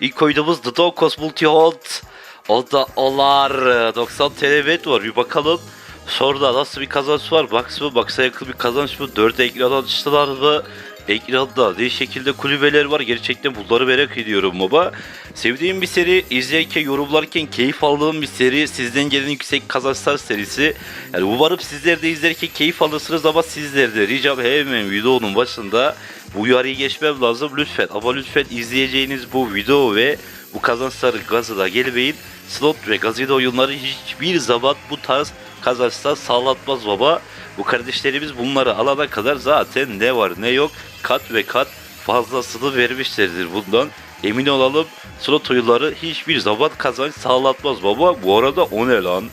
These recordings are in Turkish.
İlk oyunumuz The Dog Multi Hold. O da olar. 90 TL bet var. Bir bakalım. Sonra nasıl bir kazanç var? Mı? Max'a yakın bir kazanç mı? 4 ekran açtılar mı? Ekranda şekilde kulübeler var gerçekten bunları merak ediyorum baba. Sevdiğim bir seri izlerken yorumlarken keyif aldığım bir seri sizden gelen yüksek kazançlar serisi. Yani umarım sizler de izlerken keyif alırsınız ama sizler de ricam hemen videonun başında bu uyarıyı geçmem lazım lütfen ama lütfen izleyeceğiniz bu video ve bu kazançları gazına gelmeyin. Slot ve gazino oyunları hiçbir zaman bu tarz kazançlar sağlatmaz baba. Bu kardeşlerimiz bunları alana kadar zaten ne var ne yok kat ve kat fazlasını vermişlerdir bundan. Emin olalım slot oyunları hiçbir zaman kazanç sağlatmaz baba. Bu arada o ne lan?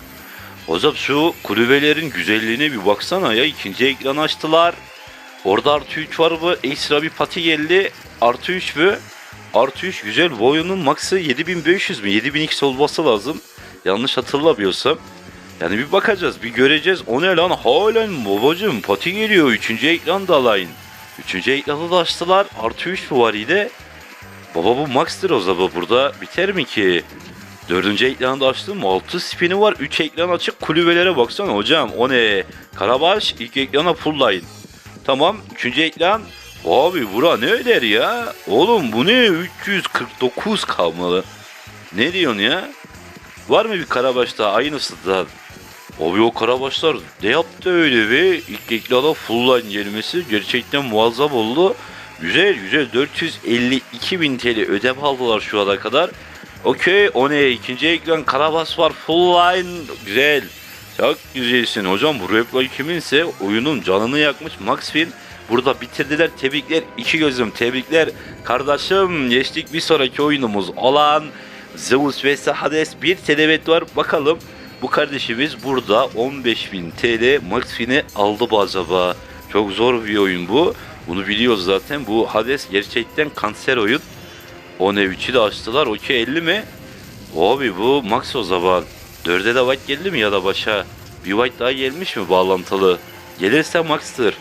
Hocam şu kulübelerin güzelliğine bir baksana ya ikinci ekran açtılar. Orada artı 3 var mı? Ekstra bir pati geldi. Artı 3 mü? Artı 3 güzel. Bu oyunun maksı 7500 mü? 7000x olması lazım. Yanlış hatırlamıyorsam. Yani bir bakacağız, bir göreceğiz. O ne lan? Halen babacım pati geliyor. Üçüncü ekran da alayın. Üçüncü ekranı da açtılar. Artı 3 mü var yine? Baba bu max'tır o zaman burada. Biter mi ki? Dördüncü ekranı da açtım. 6 spini var. 3 ekran açık. Kulübelere baksana hocam. O ne? Karabaş ilk ekrana full line. Tamam. Üçüncü ekran. Abi bura ne öder ya? Oğlum bu ne? 349 kalmalı. Ne diyorsun ya? Var mı bir Karabaş daha aynısından? Abi o Karabaşlar ne yaptı öyle be? İlk ekrana full line gelmesi gerçekten muazzam oldu. Güzel güzel 452 bin TL ödem aldılar şu ana kadar. Okey o ne? İkinci ekran Karabas var full line. Güzel. Çok güzelsin hocam bu reply kiminse oyunun canını yakmış Max Fin burada bitirdiler tebrikler iki gözüm tebrikler kardeşim geçtik bir sonraki oyunumuz olan Zeus vs Hades bir televet var bakalım bu kardeşimiz burada 15.000 TL Max Fin'i aldı mı acaba çok zor bir oyun bu bunu biliyoruz zaten bu Hades gerçekten kanser oyun o ne 3'ü de açtılar okey 50 mi Abi bu Max o zaman. Dörde de white geldi mi ya da başa? Bir white daha gelmiş mi bağlantılı? Gelirse Max'tır.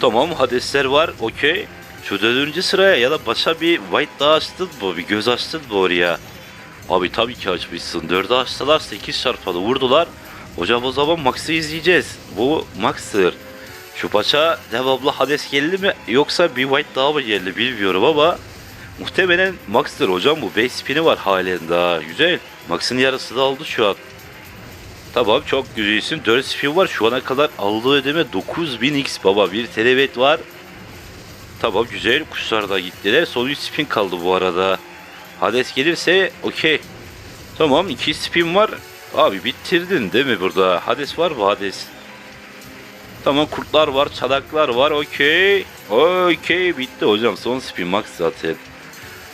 Tamam Hadesler var okey. Şu dördüncü sıraya ya da başa bir white daha açtın mı? Bir göz açtın mı oraya? Abi tabii ki açmışsın. Dörde açtılar 8 çarpadı vurdular. Hocam o zaman Max'ı izleyeceğiz. Bu Max'tır. Şu paça devamlı Hades geldi mi yoksa bir white daha mı geldi bilmiyorum ama Muhtemelen Max'tır hocam bu 5 spini var halen daha güzel. Max'ın yarısı da aldı şu an. Tamam çok güzelsin 4 spin var şu ana kadar aldığı ödeme 9000x baba bir televet var. Tamam güzel kuşlar da gittiler son 3 spin kaldı bu arada. Hades gelirse okey. Tamam 2 spin var. Abi bitirdin değil mi burada? Hades var mı Hades? Tamam kurtlar var, çadaklar var. Okey. Okey bitti hocam. Son spin max zaten.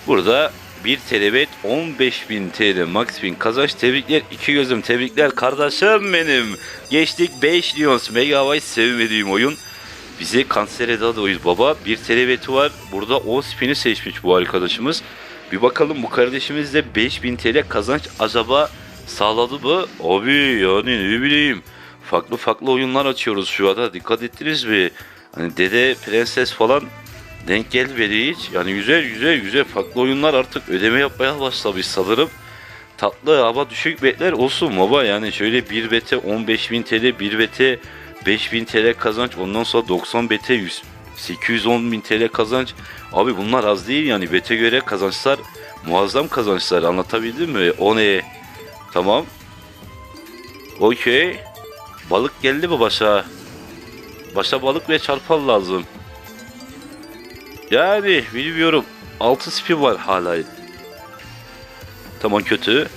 Burada bir telebet 15.000 TL max win kazanç tebrikler iki gözüm tebrikler kardeşim benim geçtik 5 Lions Megabyte sevmediğim oyun bizi kanser eden oyun baba bir telebeti var burada 10 spini seçmiş bu arkadaşımız bir bakalım bu kardeşimiz de 5000 TL kazanç acaba sağladı mı abi yani ne bileyim farklı farklı oyunlar açıyoruz şu anda dikkat ettiniz mi hani dede prenses falan denk gelmedi hiç. Yani güzel güzel güzel farklı oyunlar artık ödeme yapmaya başlamış sanırım. Tatlı ama düşük betler olsun baba. Yani şöyle 1 bete 15.000 TL, 1 bete 5000 TL kazanç. Ondan sonra 90 bete 100, 810.000 TL kazanç. Abi bunlar az değil yani bete göre kazançlar muazzam kazançlar anlatabildim mi? O ne? Tamam. Okey. Balık geldi mi başa? Başa balık ve çarpal lazım. Yani bilmiyorum. 6 spin var hala. Tamam kötü.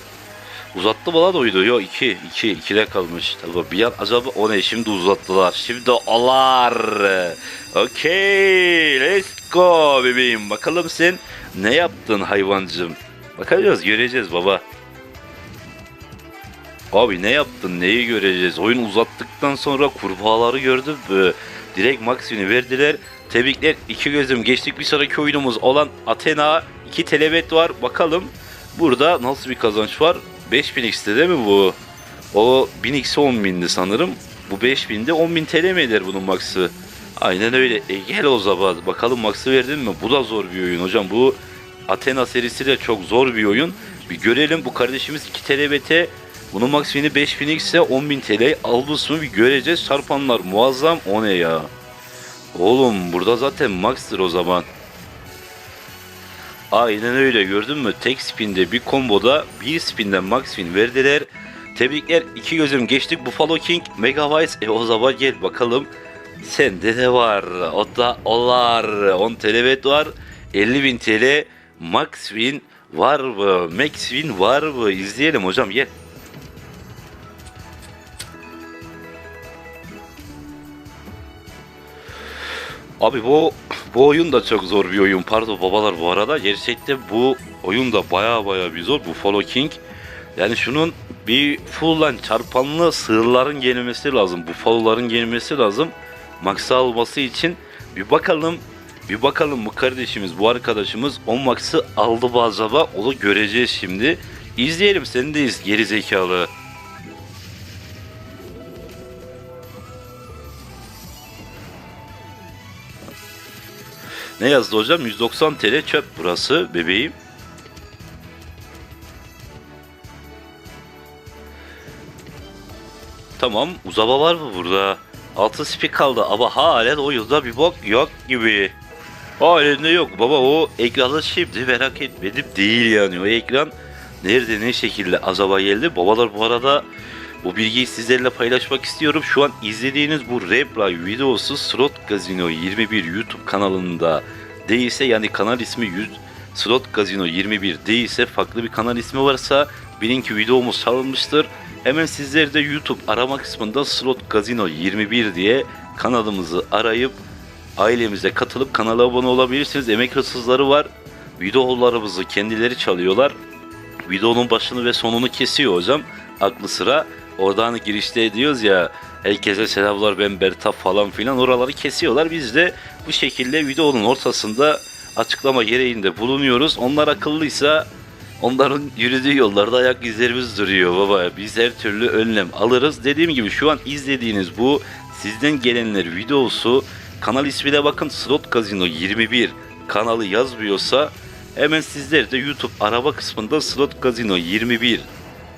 Uzattı mı lan oyunu? Yok 2. 2. 2'de kalmış. Tamam bir an acaba o ne? Şimdi uzattılar. Şimdi alar. Okey. Let's go bebeğim. Bakalım sen ne yaptın hayvancım? Bakacağız göreceğiz baba. Abi ne yaptın neyi göreceğiz? Oyun uzattıktan sonra kurbağaları gördüm. mü? Direkt Maxim'i verdiler. Tebrikler iki gözüm geçtik bir sonraki oyunumuz olan Athena 2 telebet var. Bakalım burada nasıl bir kazanç var? 5000 x'te değil mi bu? O 1000 x'e 10.000'di sanırım. Bu 5000'de 10.000 TL mi eder bunun max'ı? Aynen öyle. E gel o zaman. Bakalım max'ı verdin mi? Bu da zor bir oyun hocam. Bu Athena serisi de çok zor bir oyun. Bir görelim bu kardeşimiz 2 TLBT. Bunun max win'i 5000 ise 10.000 TL. Aldus mu bir göreceğiz. Çarpanlar muazzam. O ne ya? Oğlum burada zaten max'tır o zaman. Aynen öyle gördün mü? Tek spinde bir komboda bir spinden max win verdiler. Tebrikler iki gözüm geçtik Buffalo King Megavice. E o zaman gel bakalım. Sende ne var? O da olar. 10 TL bet var. 50.000 TL max win var mı? Max win var mı? İzleyelim hocam gel. Abi bu bu oyun da çok zor bir oyun. Pardon babalar bu arada. Gerçekten bu oyun da baya baya bir zor. Bu Follow King. Yani şunun bir full line çarpanlı sığırların gelmesi lazım. Bu follow'ların gelmesi lazım. Max'a alması için bir bakalım bir bakalım bu kardeşimiz bu arkadaşımız 10 max'ı aldı mı acaba onu göreceğiz şimdi. İzleyelim sendeyiz geri zekalı. Ne yazdı hocam? 190 TL çöp burası bebeğim. Tamam uzaba var mı burada? Altı spik kaldı ama halen oyunda bir bok yok gibi. Halen de yok baba o ekranı şimdi merak etmedim değil yani o ekran nerede ne şekilde azaba geldi. Babalar bu arada bu bilgiyi sizlerle paylaşmak istiyorum. Şu an izlediğiniz bu Reply videosu Slot Casino 21 YouTube kanalında değilse yani kanal ismi 100 Slot Casino 21 değilse farklı bir kanal ismi varsa bilin ki videomuz çalınmıştır. Hemen sizler de YouTube arama kısmında Slot Casino 21 diye kanalımızı arayıp ailemize katılıp kanala abone olabilirsiniz. Emek hırsızları var. Videolarımızı kendileri çalıyorlar. Videonun başını ve sonunu kesiyor hocam. Aklı sıra. Oradan girişte diyoruz ya herkese selamlar ben Bertap falan filan oraları kesiyorlar. Biz de bu şekilde videonun ortasında açıklama gereğinde bulunuyoruz. Onlar akıllıysa onların yürüdüğü yollarda ayak izlerimiz duruyor baba. Biz her türlü önlem alırız. Dediğim gibi şu an izlediğiniz bu sizden gelenler videosu kanal ismine bakın Slot Casino 21 kanalı yazmıyorsa hemen sizler de YouTube araba kısmında Slot Casino 21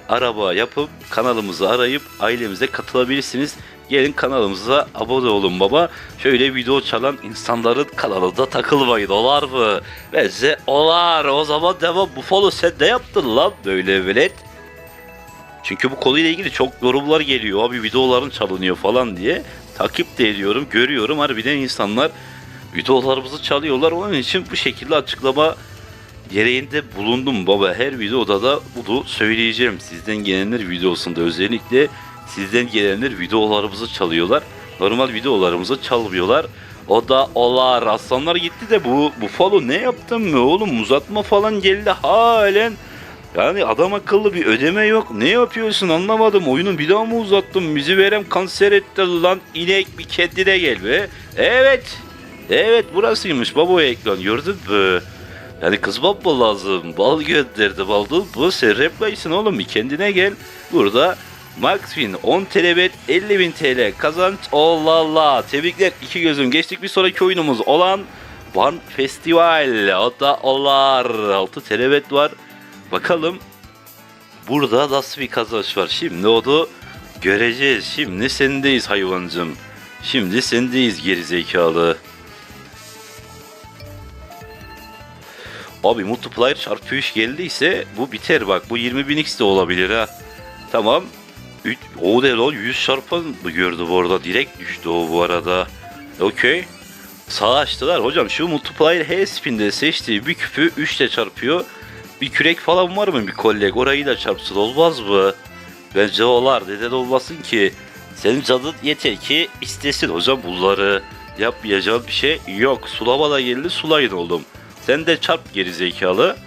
araba yapıp kanalımızı arayıp ailemize katılabilirsiniz. Gelin kanalımıza abone olun baba. Şöyle video çalan insanların kanalında takılmayın olar mı? Bence olar. O zaman devam. Bu follow sen ne yaptın lan böyle velet? Çünkü bu konuyla ilgili çok yorumlar geliyor. Abi videoların çalınıyor falan diye. Takip de ediyorum, görüyorum. Harbiden insanlar videolarımızı çalıyorlar. Onun için bu şekilde açıklama gereğinde bulundum baba. Her videoda da bunu söyleyeceğim. Sizden gelenler videosunda özellikle sizden gelenler videolarımızı çalıyorlar. Normal videolarımızı çalmıyorlar. O da olar. Aslanlar gitti de bu bu follow ne yaptın mı oğlum? Uzatma falan geldi halen. Yani adam akıllı bir ödeme yok. Ne yapıyorsun anlamadım. Oyunu bir daha mı uzattın? Bizi verem kanser etti lan. inek bir kendine gel be. Evet. Evet burasıymış baba ekran gördün mü? Yani kızmam lazım? Bal gönderdi baldıl. Bu sen replayısın oğlum bir kendine gel. Burada Max Win 10 TL bet 50.000 TL kazanç Allah Allah. Tebrikler iki gözüm. Geçtik bir sonraki oyunumuz olan One Festival. O da olar. 6 TL var. Bakalım burada nasıl bir kazanç var. Şimdi onu göreceğiz. Şimdi sendeyiz hayvancım. Şimdi sendeyiz gerizekalı. Abi multiplier çarpı 3 geldiyse bu biter bak. Bu 20.000x de olabilir ha. Tamam. O değil o 100 çarpan gördü bu arada? Direkt düştü o bu arada. Okey. Sağ açtılar. Hocam şu multiplier H spin'de seçtiği bir küpü 3 ile çarpıyor. Bir kürek falan var mı bir kollek? Orayı da çarpsın olmaz mı? Bence olar. Neden olmasın ki? Senin canın yeter ki istesin hocam bunları. Yapmayacağım bir şey yok. Sulama da geldi sulayın oğlum. Sen de çarp geri zekalı.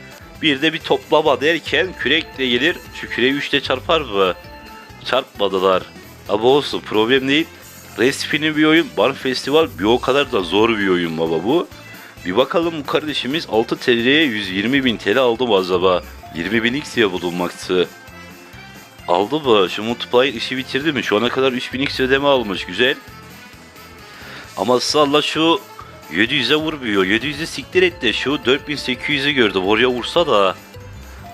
Bir de bir toplama derken kürek de gelir. Şu küreği 3'te çarpar mı? Çarpmadılar. Ama olsun problem değil. Respi'nin bir oyun. Bar Festival bir o kadar da zor bir oyun baba bu. Bir bakalım bu kardeşimiz 6 TL'ye 120 bin TL aldı mı acaba? 20 bin X ya bulunmaktı. Aldı mı? Şu multiplier işi bitirdi mi? Şu ana kadar 3000 X ödeme almış. Güzel. Ama ısrarla şu 700'e vurmuyor. 700'ü siktir etti. Şu 4800'ü gördüm. Oraya vursa da.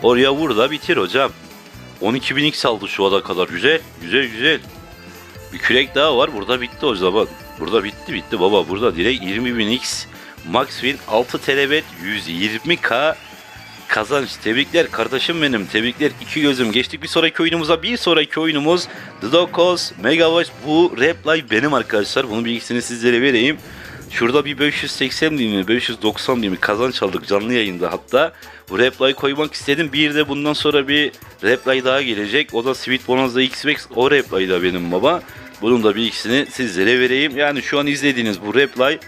Oraya vur da bitir hocam. 12.000x aldı şu ana kadar. Güzel. Güzel güzel. Bir kürek daha var. Burada bitti o zaman. Burada bitti bitti baba. Burada direkt 20.000x. Max win 6 telebet 120k kazanç. Tebrikler kardeşim benim. Tebrikler iki gözüm. Geçtik bir sonraki oyunumuza. Bir sonraki oyunumuz The Dokos Megavoice. Bu reply benim arkadaşlar. Bunun bilgisini sizlere vereyim. Şurada bir 580 bin mi 590 bin mi kazanç aldık canlı yayında hatta. Bu reply koymak istedim. Bir de bundan sonra bir reply daha gelecek. O da Sweet Bonanza X-Max. O reply da benim baba. Bunun da bilgisini sizlere vereyim. Yani şu an izlediğiniz bu reply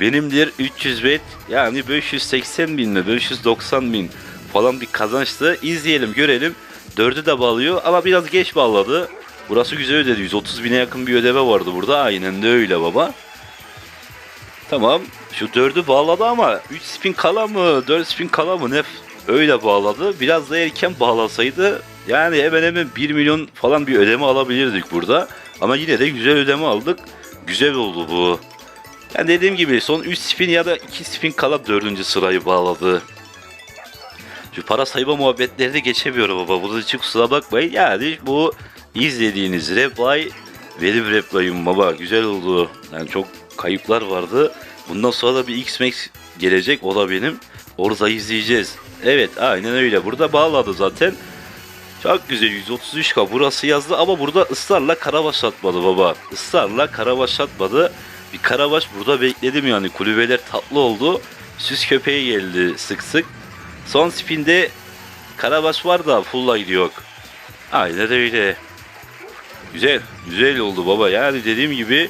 benimdir 300 bet yani 580 bin mi 590 bin falan bir kazançtı. İzleyelim görelim. Dördü de bağlıyor ama biraz geç bağladı. Burası güzel ödedi. 130 bine yakın bir ödeme vardı burada. Aynen de öyle baba. Tamam. Şu dördü bağladı ama 3 spin kala mı 4 spin kala mı ne öyle bağladı. Biraz da erken bağlasaydı yani hemen hemen 1 milyon falan bir ödeme alabilirdik burada. Ama yine de güzel ödeme aldık. Güzel oldu bu. Yani dediğim gibi son 3 spin ya da 2 spin kala 4. sırayı bağladı. Şu para sayma muhabbetlerini geçemiyorum baba. Bunun için kusura bakmayın. Yani bu izlediğiniz reply benim reply'ım baba. Güzel oldu. Yani çok kayıplar vardı. Bundan sonra da bir X-Max gelecek. O da benim. Orada izleyeceğiz. Evet aynen öyle. Burada bağladı zaten. Çok güzel 133k burası yazdı ama burada ısrarla karabaş atmadı baba. Israrla karabaş atmadı. Bir karabaş burada bekledim yani kulübeler tatlı oldu. Süs köpeği geldi sık sık. Son spinde karabaş var da full gidiyor. Aynen öyle. Güzel, güzel oldu baba. Yani dediğim gibi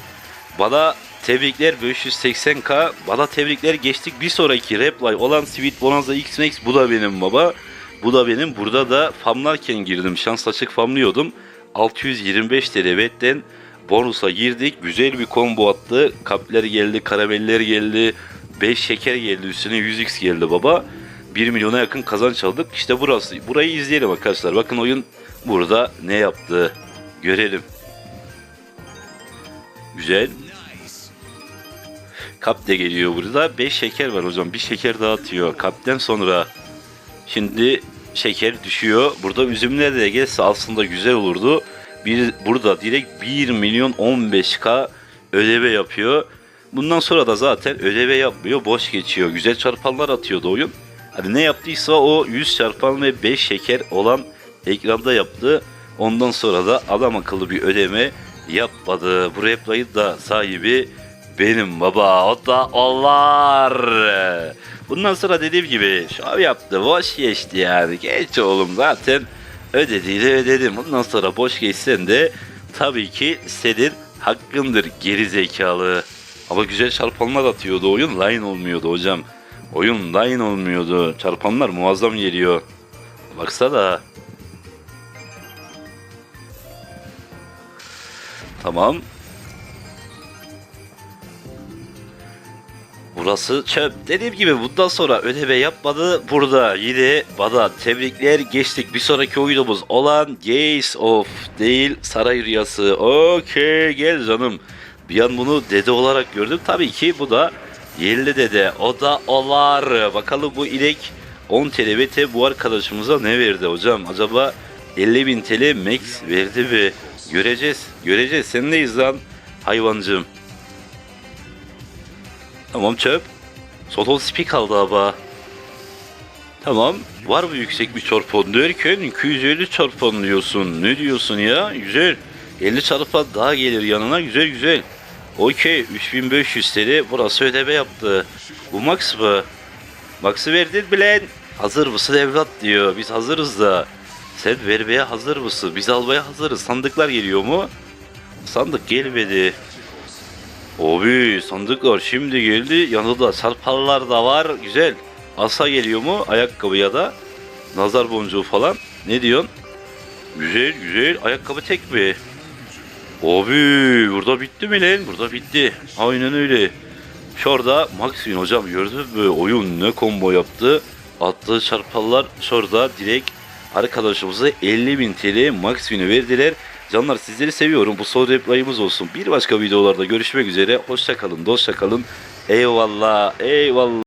bana tebrikler 580k. Bana tebrikler geçtik. Bir sonraki reply olan Sweet Bonanza X-Max bu da benim baba. Bu da benim. Burada da famlarken girdim. Şans açık famlıyordum. 625 TL bonusa girdik. Güzel bir combo attı. Kapler geldi, karameller geldi. 5 şeker geldi. Üstüne 100x geldi baba. 1 milyona yakın kazanç aldık. İşte burası. Burayı izleyelim arkadaşlar. Bakın oyun burada ne yaptı. Görelim. Güzel. Kap de geliyor burada. 5 şeker var hocam. Bir şeker dağıtıyor. Kapten sonra şimdi şeker düşüyor. Burada üzümler de gelse aslında güzel olurdu. Bir, burada direkt 1 milyon 15k ödeme yapıyor. Bundan sonra da zaten ödeme yapmıyor. Boş geçiyor. Güzel çarpanlar atıyordu oyun. Hani ne yaptıysa o 100 çarpan ve 5 şeker olan ekranda yaptı. Ondan sonra da adam akıllı bir ödeme yapmadı. Bu replay'ın da sahibi benim baba. Da onlar. Bundan sonra dediğim gibi şov yaptı. Boş geçti yani. Geç oğlum zaten ödediğini ödedim. Bundan sonra boş geçsen de tabii ki senin hakkındır geri zekalı. Ama güzel çarpanlar atıyordu oyun. Line olmuyordu hocam. Oyun line olmuyordu. Çarpanlar muazzam geliyor. Baksana. Tamam. Burası çöp. Dediğim gibi bundan sonra ödeme yapmadı. Burada yine bana tebrikler geçtik. Bir sonraki oyunumuz olan Gaze of değil Saray Rüyası. Okey gel canım. Bir an bunu dede olarak gördüm. Tabii ki bu da yerli dede. O da olar. Bakalım bu inek 10 TL ve T bu arkadaşımıza ne verdi hocam? Acaba 50.000 TL max verdi mi? Göreceğiz. Göreceğiz. Seninleyiz lan hayvancım. Tamam çöp. Sotol speak aldı ama. Tamam. Var mı yüksek bir çarpan derken 250 çarpan diyorsun. Ne diyorsun ya? Güzel. 50 çarpan daha gelir yanına. Güzel güzel. Okey. 3500 TL. Burası ödeme yaptı. Bu max mı? Max'ı verdin bilen. Hazır mısın evlat diyor. Biz hazırız da. Sen vermeye hazır mısın? Biz almaya hazırız. Sandıklar geliyor mu? Sandık gelmedi. Abi sandıklar şimdi geldi. Yanında sarparlar da var. Güzel. Asa geliyor mu? Ayakkabı ya da nazar boncuğu falan. Ne diyorsun? Güzel güzel. Ayakkabı tek mi? Abi burada bitti mi lan? Burada bitti. Aynen öyle. Şurada Maxwin hocam gördün mü? Oyun ne combo yaptı. Attığı çarpallar şurada direkt arkadaşımıza 50.000 TL Maxwin'i verdiler. Canlar sizleri seviyorum. Bu son replayımız olsun. Bir başka videolarda görüşmek üzere. Hoşça kalın, dostça kalın. Eyvallah eyvallah.